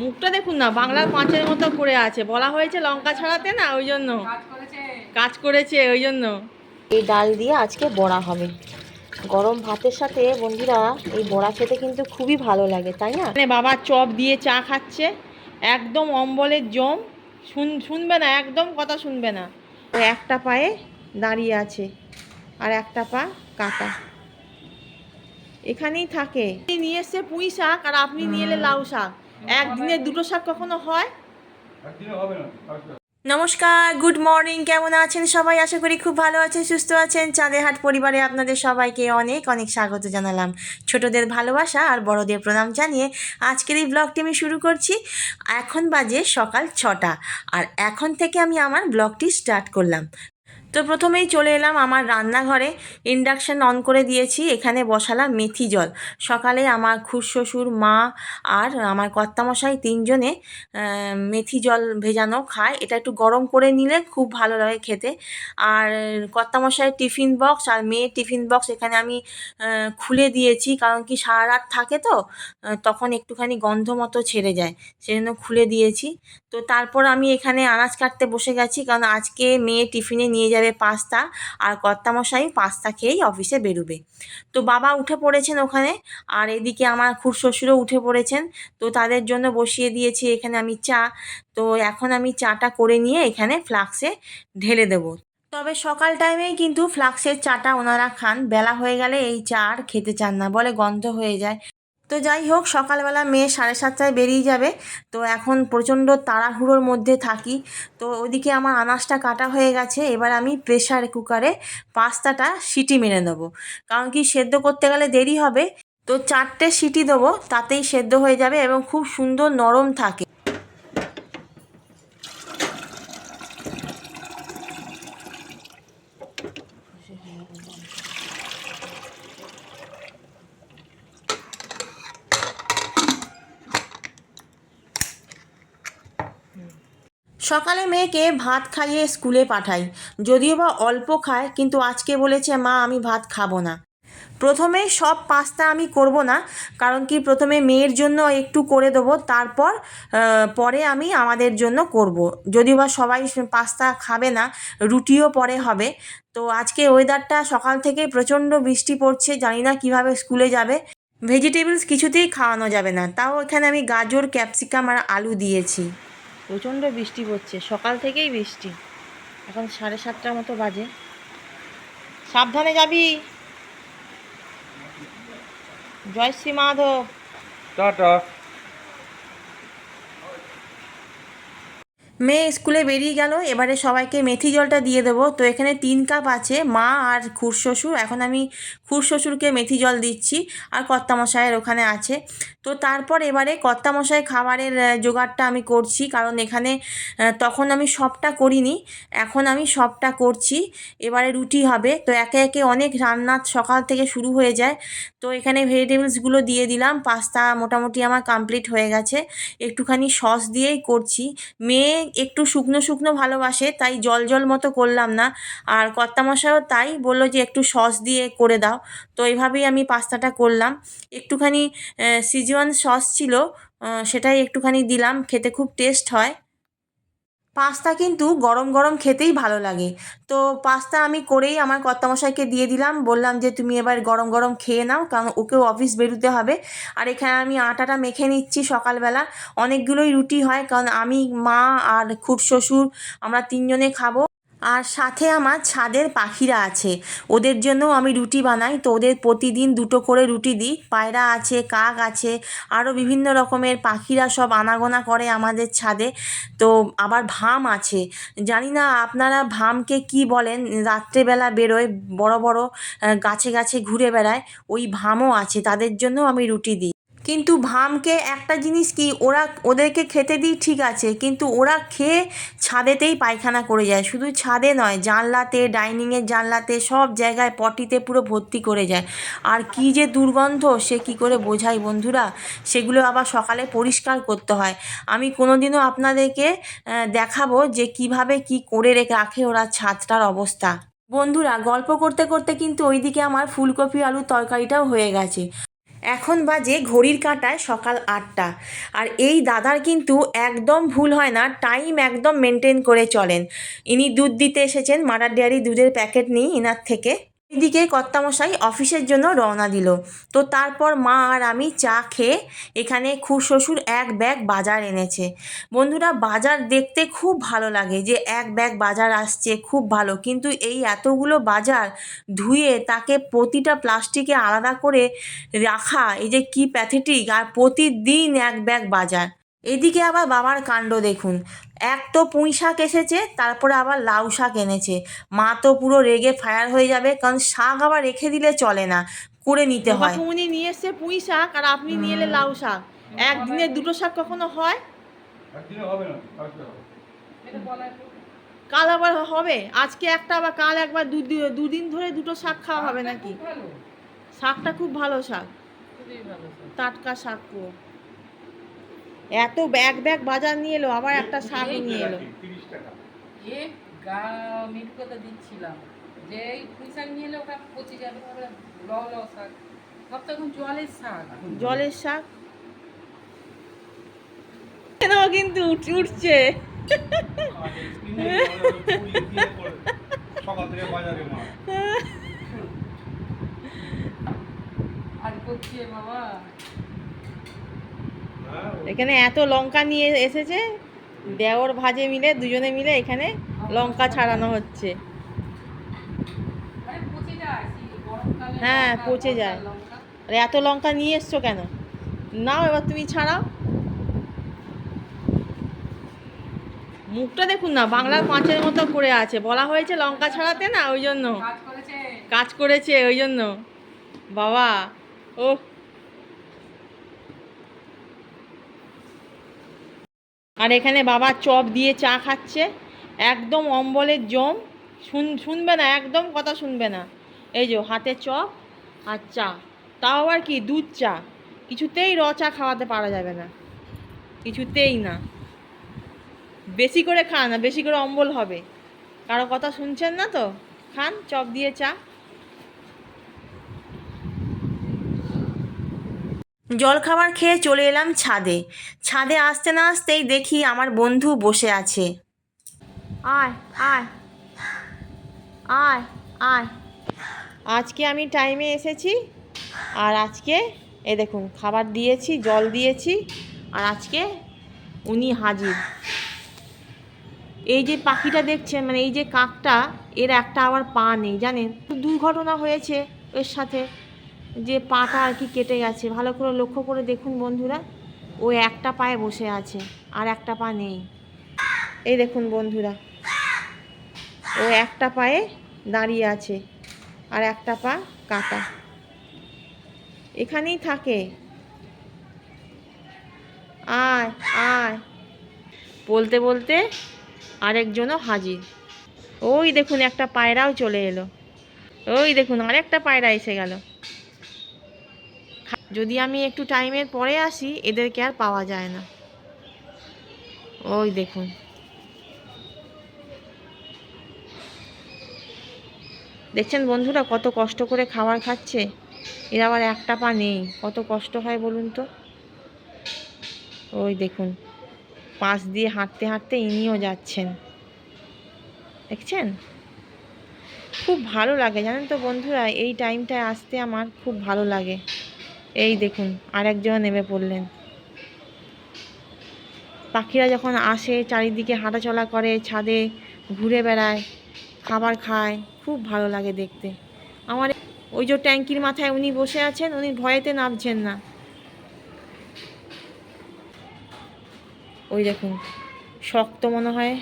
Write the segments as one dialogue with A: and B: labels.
A: মুখটা দেখুন না বাংলার পাঁচের মতো করে আছে। বলা হয়েছে লঙ্কা ছাড়াতে না ওই জন্য। কাজ করেছে। ওই জন্য।
B: এই ডাল দিয়ে আজকে বড়া হবে। গরম ভাতের সাথে বন্ধুরা এই বড়া খেতে কিন্তু খুবই ভালো লাগে তাই না?
A: মানে বাবা চপ দিয়ে চা খাচ্ছে একদম অম্বলের জম। শুন শুনবে না একদম কথা শুনবে না। ও একটা পায়ে দাঁড়িয়ে আছে আর একটা পা কাটা। এখানেই থাকে। নিয়ে এসছে পুঁই শাক আর আপনি নিয়ে এলে লাউ শাক। একদিনে দুটো শাক কখনো হয়?
B: নমস্কার গুড মর্নিং কেমন আছেন সবাই? আশা করি খুব ভালো আছেন সুস্থ আছেন। চাঁদেরহাট পরিবারে আপনাদের সবাইকে অনেক অনেক স্বাগত জানালাম। ছোটদের ভালোবাসা আর বড়দের প্রণাম জানিয়ে আজকের এই ব্লগটি আমি শুরু করছি। এখন বাজে সকাল ছটা আর এখন থেকে আমি আমার ব্লগটি স্টার্ট করলাম। তো প্রথমেই চলে এলাম আমার রান্নাঘরে। ইন্ডাকশান অন করে দিয়েছি। এখানে বসালাম মেথি জল। সকালে আমার খুশ শ্বশুর, মা আর আমার কর্তামশাই তিনজনে মেথি জল ভেজানো খায়। এটা একটু গরম করে নিলে খুব ভালো লাগে খেতে। আর কর্তামশাইয়ের টিফিন বক্স আর মেয়ের টিফিন বক্স এখানে আমি খুলে দিয়েছি। কারণ কি সারা রাত থাকে তো তখন একটুখানি গন্ধ মতো ছেড়ে যায়। সেজন্য খুলে দিয়েছি। তো তারপর আমি এখানে আনাজ কাটতে বসে গেছি। কারণ আজকে মেয়ে টিফিনে নিয়ে যাবে পাস্তা আর কর্তামশাই পাস্তা খেয়েই অফিসে বেরোবে। তো বাবা উঠে পড়েছেন ওখানে আর এদিকে আমার খুড়শ্বশুরও উঠে পড়েছেন। তো তাদের জন্য বসিয়ে দিয়েছি এখানে আমি চা। তো এখন আমি চাটা করে নিয়ে এখানে ফ্লাক্সে ঢেলে দেবো। তবে সকাল টাইমেই কিন্তু ফ্লাক্সের চাটা ওনারা খান। বেলা হয়ে গেলে এই চা আর খেতে চান না। বলে গন্ধ হয়ে যায়। তো যাই হোক, সকালবেলা মেয়ে সাড়ে সাতটায় বেরিয়ে যাবে। তো এখন প্রচণ্ড তাড়াহুড়োর মধ্যে থাকি। তো ওদিকে আমার আনাজটা কাটা হয়ে গেছে। এবার আমি প্রেশার কুকারে পাস্তাটা সিটি মেরে নেব। কারণ কি, সেদ্ধ করতে গেলে দেরি হবে। তো চারটে সিটি দেবো, তাতেই সেদ্ধ হয়ে যাবে এবং খুব সুন্দর নরম থাকে। সকালে মেয়েকে ভাত খাইয়ে স্কুলে পাঠাই। যদিও বা অল্প খায়, কিন্তু আজকে বলেছে, মা, আমি ভাত খাব না। প্রথমে সব পাস্তা আমি করব না, কারণ কি প্রথমে মেয়ের জন্য একটু করে দেবো, তারপর পরে আমি আমাদের জন্য করব। যদিও বা সবাই পাস্তা খাবে না, রুটিও পরে হবে। তো আজকে ওয়েদারটা সকাল থেকে প্রচণ্ড বৃষ্টি পড়ছে, জানি না কীভাবে স্কুলে যাবে। ভেজিটেবলস কিছুতেই খাওয়ানো যাবে না। তাও এখানে আমি গাজর, ক্যাপসিকাম আর আলু দিয়েছি।
A: প্রচণ্ড বৃষ্টি পড়ছে। সকাল থেকেই বৃষ্টি। এখন সাড়ে সাতটার মতো বাজে। সাবধানে যাবি। জয় শ্রী মাধব।
C: টাটা।
B: মেয়ে স্কুলে বেরিয়ে গেল, এবারে সবাইকে মেথি জলটা দিয়ে দেবো। তো এখানে তিন কাপ আছে, মা আর খুড়শ্বশুর এখন আমি খুড়শ্বশুরকে মেথি জল দিচ্ছি আর কর্তামশাইয়ের ওখানে আছে। তো তারপর এবারে কর্তামশাই খাবারের জোগাড়টা আমি করছি, কারণ এখানে তখন আমি সবটা করিনি, এখন আমি সবটা করছি। এবারে রুটি হবে, তো একে একে অনেক রান্না সকাল থেকে শুরু হয়ে যায়। তো এখানে ভেজিটেবলসগুলো দিয়ে দিলাম, পাস্তা মোটামুটি আমার কমপ্লিট হয়ে গেছে। একটুখানি সস দিয়েই করছি। মেয়ে একটু শুকনো শুকনো ভালোবাসে, তাই জল জল মতো করলাম না। আর কর্তামশাইও তাই বলল যে, একটু সস দিয়ে করে দাও। তো এইভাবেই আমি পাস্তাটা করলাম। একটুখানি সিজওয়ান সস ছিল সেটাই একটুখানি দিলাম, খেতে খুব টেস্ট হয়। পাস্তা কিন্তু গরম গরম খেতেই ভালো লাগে। তো পাস্তা আমি করেই আমার কর্তামশাইকে দিয়ে দিলাম, বললাম যে তুমি এবার গরম গরম খেয়ে নাও, কারণ ওকেও অফিস বেরোতে হবে। আর এখানে আমি আটাটা মেখে নিচ্ছি সকালবেলা, অনেকগুলোই রুটি হয়, কারণ আমি মা আর খুব শ্বশুর, আমরা তিনজনে খাব। আর সাথে আমার ছাদের পাখিরা আছে। ওদের জন্য আমি রুটি বানাই। তো ওদের প্রতিদিন দুটো করে রুটি দিই। পায়রা আছে, কাক আছে আরও বিভিন্ন রকমের পাখিরা সব আনাগোনা করে আমাদের ছাদে। তো আবার ভাম আছে। জানি না আপনারা ভামকে কি বলেন? রাত্রেবেলা বেরোয় বড় বড় গাছে গাছে ঘুরে বেড়ায়। ওই ভামও আছে। তাদের জন্য আমি রুটি দিই। কিন্তু ভামকে একটা জিনিস কি, ওরা ওদেরকে খেতে দিই ঠিক আছে, কিন্তু ওরা খেয়ে ছাদেতেই পায়খানা করে যায়। শুধু ছাদে নয়, জানলাতে ডাইনিংয়ের জানলাতে, সব জায়গায় পটিতে পুরো ভর্তি করে যায়। আর কি যে দুর্গন্ধ, সে কি করে বোঝাই বন্ধুরা? সেগুলো আবার সকালে পরিষ্কার করতে হয়। আমি কোনো দিনও আপনাদেরকে দেখাবো যে কীভাবে কি করে রেখে রাখে ওরা ছাদটার অবস্থা। বন্ধুরা, গল্প করতে করতে কিন্তু ওইদিকে আমার ফুলকপি আলুর তরকারিটাও হয়ে গেছে। এখন বাজে ঘড়ির কাঁটায় সকাল আটটা। আর এই দাদার কিন্তু একদম ভুল হয় না টাইম একদম মেনটেন করে চলেন। ইনি দুধ দিতে এসেছেন মাডার ডেয়ারি দুধের প্যাকেট নিই, ইনার থেকে। এদিকে কর্তামশাই অফিসের জন্য রওনা দিল। তো তারপর মা আর আমি চা খেয়ে এখানে খুব শ্বশুর এক ব্যাগ বাজার এনেছে। বন্ধুরা, বাজার দেখতে খুব ভালো লাগে যে এক ব্যাগ বাজার আসছে, খুব ভালো। কিন্তু এই এতগুলো বাজার ধুয়ে তাকে প্রতিটা প্লাস্টিকে আলাদা করে রাখা, এই যে কি প্যাথেটিক আর প্রতিদিন এক ব্যাগ বাজার। এদিকে আবার বাবার কাণ্ড দেখুন। এক তো পুঁই শাক এসেছে তারপরে আবার লাউ শাক এনেছে। মা তো পুরো রেগে ফায়ার হয়ে যাবে কারণ শাক আবার রেখে দিলে চলে না করে নিতে হয়।
A: উনি নিয়ে এসছে পুঁই শাক আর আপনি নিয়ে এলে লাউ শাক। একদিনে দুটো শাক কখনো হয়?
C: একদিনে হবে না কালকে হবে।
A: কাল আবার হবে? আজকে একটা আবার কাল একবার দু দুদিন ধরে দুটো শাক খাওয়া হবে নাকি? শাকটা খুব ভালো শাক। টাটকা শাক পুরো এত ব্যাগ ব্যাগ বাজার নিয়ে এলো আবার একটা শাক নিয়ে এলো।
D: এ গা মিট কথা দিচ্ছিলাম। যে এই পুঁই শাক নিয়ে এলে ওটা পচে যাবে ল ল শাক। সব তো জলের শাক।
A: জলের শাক। কিন্তু উঠছে।
C: সকাল থেকে বাজারে
D: আর করছি বাবা।
A: এখানে এত লঙ্কা নিয়ে এসেছে দেওর ভাজে মিলে দুজনে মিলে এখানে লঙ্কা ছাড়ানো হচ্ছে। হ্যাঁ, পচে যায়।
D: লঙ্কা।
A: আর এত লঙ্কা নিয়ে এসছো কেন? নাও এবার তুমি ছাড়াও। মুখটা দেখুন না বাংলার পাঁচের মতো করে আছে। বলা হয়েছে লঙ্কা ছাড়াতে না ওই জন্য।
D: কাজ করেছে।
A: কাজ করেছে ওই জন্য। বাবা ও আর এখানে বাবা চপ দিয়ে চা খাচ্ছে, একদম অম্বলের জম। শুন, শুনবে না, একদম কথা শুনবে না। এই যে হাতে চপ আর চা। তাও আবার কি, দুধ চা। কিছুতেই র চা খাওয়াতে পারা যাবে না। কিছুতেই না। বেশি করে খান বেশি করে অম্বল হবে। কারও কথা শুনছেন না তো? খান, চপ দিয়ে চা।
B: জলখাবার খেয়ে চলে এলাম ছাদে। ছাদে আসতে না আসতেই দেখি আমার বন্ধু বসে আছে।
A: আয় আয়। আয় আয়। আজকে আমি টাইমে এসেছি আর আজকে এ দেখুন খাবার দিয়েছি জল দিয়েছি আর আজকে উনি হাজির। এই যে পাখিটা দেখছেন মানে এই যে কাকটা এর একটা আবার পা নেই জানেন? দুর্ঘটনা হয়েছে এর সাথে। যে পাটা আর কি কেটে গেছে, ভালো করে লক্ষ্য করে দেখুন বন্ধুরা, ও একটা পায়ে বসে আছে, আর একটা পা নেই। এই দেখুন বন্ধুরা, ও একটা পায়ে দাঁড়িয়ে আছে, আর একটা পা কাটা। এখানেই থাকে। আয় আয়। বলতে বলতে আরেকজনও হাজির। ওই দেখুন একটা পায়রাও চলে এলো। ওই দেখুন আরেকটা পায়রা এসে গেল। যদি আমি একটু টাইমের পরে আসি, এদেরকে আর পাওয়া যায় না। ওই দেখুন। দেখছেন বন্ধুরা কত কষ্ট করে খাবার খাচ্ছে? এর আবার একটা পা নেই। কত কষ্ট হয় বলুন তো? ওই দেখুন। পাশ দিয়ে হাঁটতে হাঁটতে ইনিও যাচ্ছেন। দেখছেন? খুব ভালো লাগে। জানেন তো বন্ধুরা, এই টাইমটায় আসতে আমার খুব ভালো লাগে। এই দেখুন, আরেকজন নেমে পড়লেন। পাখিরা যখন আসে, চারিদিকে হাঁটাচলা করে, ছাদে ঘুরে বেড়ায়, খাবার খায়, খুব ভালো লাগে দেখতে। আমার ওই যে ট্যাঙ্কির মাথায় উনি বসে আছেন, উনি ভয়েতে নামছেন না। ওই দেখুন, শক্ত মনে হয়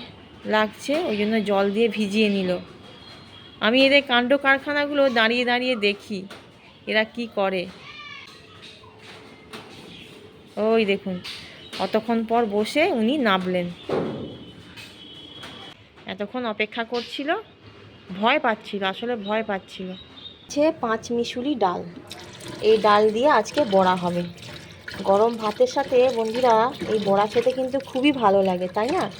A: লাগছে, ওই জন্য জল দিয়ে ভিজিয়ে নিল। আমি এদের কাণ্ড কারখানাগুলো দাঁড়িয়ে দাঁড়িয়ে দেখি, এরা কি করে। ওই দেখুন, অতক্ষণ পর বসে উনি নামলেন। এতক্ষণ অপেক্ষা করছিল, ভয় পাচ্ছিল, আসলে ভয় পাচ্ছিল। হচ্ছে পাঁচ মিশুলি ডাল। এই ডাল দিয়ে আজকে বড়া হবে। গরম ভাতের সাথে বন্ধুরা, এই বড়া খেতে কিন্তু খুবই ভালো লাগে, তাই না?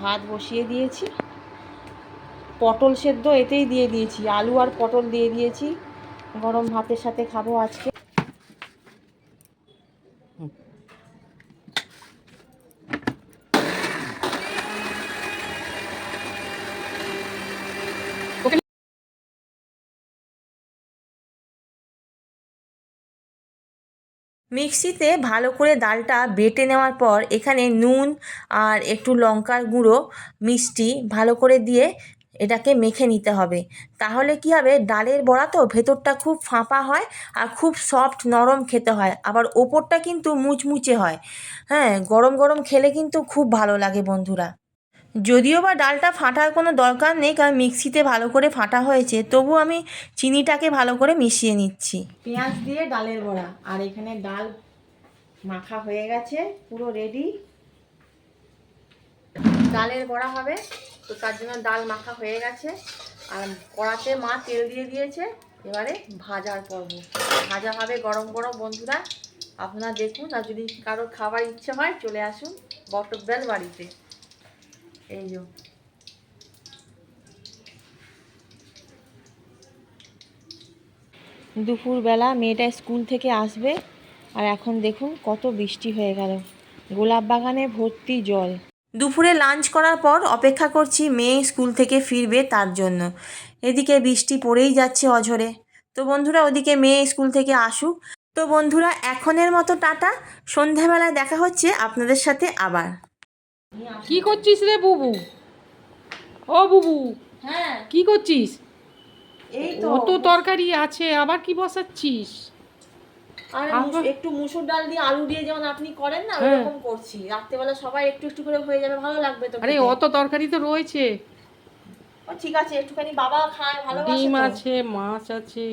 A: ভাত বসিয়ে দিয়েছি। পটল সেদ্ধ এতেই দিয়ে দিয়েছি। আলু আর পটল দিয়ে দিয়েছি। গরম ভাতের সাথে খাব আজকে। মিক্সিতে ভালো করে ডালটা বেটে নেওয়ার পর এখানে নুন আর একটু লঙ্কার গুঁড়ো, মিষ্টি ভালো করে দিয়ে এটাকে মেখে নিতে হবে। তাহলে কি হবে? ডালের বড়া তো ভেতরটা খুব ফাঁপা হয় আর খুব সফট নরম খেতে হয়। আবার ওপরটা কিন্তু মুচমুচে হয়। হ্যাঁ গরম গরম খেলে কিন্তু খুব ভালো লাগে বন্ধুরা। যদিও বা ডালটা ফাটার কোনো দরকার নেই, কারণ মিক্সিতে ভালো করে ফাটা হয়েছে, তবু আমি চিনিটাকে ভালো করে মিশিয়ে নিচ্ছি। পেঁয়াজ দিয়ে ডালের বড়া, আর এখানে ডাল মাখা হয়ে গেছে, পুরো রেডি ডালের বড়া হবে, তো তার জন্য ডাল মাখা হয়ে গেছে, আর কড়াতে মা তেল দিয়ে দিয়েছে, এবারে ভাজার পর্ব। ভাজা হবে গরম গরম, বন্ধুরা। আপনারা দেখুন, আর যদি কারোর খাবার ইচ্ছে হয়, চলে আসুন বটব্যাল বাড়িতে। যে। দুপুরবেলা মেয়েটা স্কুল থেকে আসবে, আর এখন দেখুন কত বৃষ্টি হয়ে গেল। গোলাপ বাগানে ভর্তি জল। দুপুরে লাঞ্চ করার পর অপেক্ষা করছি মেয়ে স্কুল থেকে ফিরবে তার জন্য। এদিকে বৃষ্টি পড়েই যাচ্ছে অঝরে। তো বন্ধুরা, ওদিকে মেয়ে স্কুল থেকে আসুক। তো বন্ধুরা, এখনের মতো টাটা। সন্ধ্যাবেলায় দেখা হচ্ছে আপনাদের সাথে আবার।
D: কি করছিস রে বুবু? ও বুবু
A: হ্যাঁ।
D: কি করছিস?
A: এই তো।
D: অত তরকারি আছে আবার কি বসাচ্ছিস?
A: আর একটু মুসুর ডাল দিয়ে আলু দিয়ে যেমন আপনি করেন না
D: হ্যাঁ।
A: ওরকম করছি। রাত্রেবেলা সবাই একটু একটু করে হয়ে যাবে ভালো লাগবে তো
D: আরে অত তরকারি তো রয়েছে।
A: ও ঠিক আছে একটুখানি বাবা খায় ভালোবাসে
D: ডিম আছে মাছ আছে।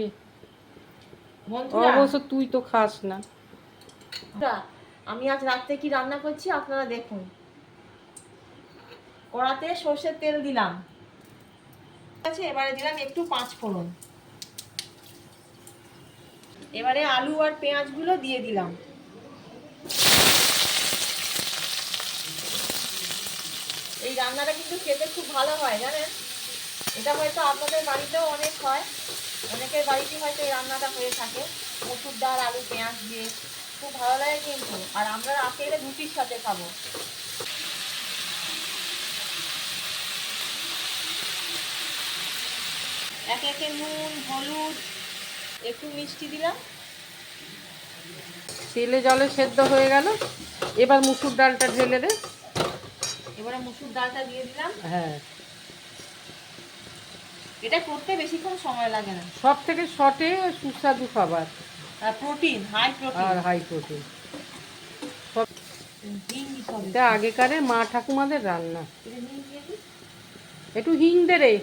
D: অবশ্য তুই তো খাস না।
A: আমি আজ রাত্রে কি রান্না করছি আপনারা দেখুন। কড়াতে সর্ষের তেল দিলাম। ঠিক আছে এবারে দিলাম একটু পাঁচ ফোড়ন। এবারে আলু আর পেঁয়াজগুলো দিয়ে দিলাম। এই রান্নাটা কিন্তু খেতে খুব ভালো হয়, জানেন? এটা হয়তো আপনাদের বাড়িতেও অনেক হয়। অনেকের বাড়িতে হয়তো এই রান্নাটা হয়ে থাকে। মসুর ডাল, আলু, পেঁয়াজ দিয়ে। খুব ভালো লাগে কিন্তু। আর আমরা রাতে এলে রুটির সাথে খাব। একে একে নুন হলুদ একটু মিষ্টি দিলাম।
D: তেলে জলে সেদ্ধ হয়ে গেল। এবার মুসুর ডালটা ঢেলে দে।
A: এবারে মুসুর ডালটা দিয়ে দিলাম।
D: হ্যাঁ।
A: এটা করতে বেশিক্ষণ সময় লাগে না।
D: সব থেকে শর্টে সুস্বাদু খাবার।
A: আর প্রোটিন হাই প্রোটিন
D: আর হাই প্রোটিন সব এটা আগেকারের মা ঠাকুমাদের রান্না।
A: এটা হিং দিয়ে
D: একটু হিং দে রে।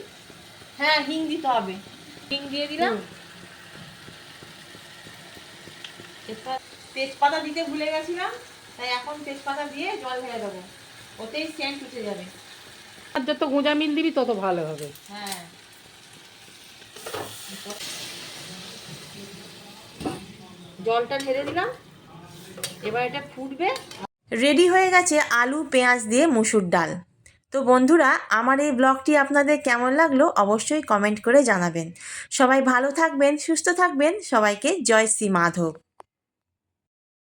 A: হ্যাঁ হিং দিতে হবে। হিং দিয়ে দিলাম। তেজপাতা তেজপাতা দিতে ভুলে গেছিলাম তাই এখন তেজপাতা দিয়ে জল ঢেলে দেবো। ওতেই সেন্ট উঠে যাবে।
D: আর যত গোঁজা মিল দিবি তত ভালো হবে।
A: হ্যাঁ। জলটা ঢেলে দিলাম। এবার এটা ফুটবে। রেডি হয়ে গেছে আলু পেঁয়াজ দিয়ে মুসুর ডাল। তো বন্ধুরা, আমার এই ব্লগটি আপনাদের কেমন লাগল অবশ্যই কমেন্ট করে জানাবেন। সবাই ভালো থাকবেন, সুস্থ থাকবেন। সবাইকে জয় শ্রী মাধব।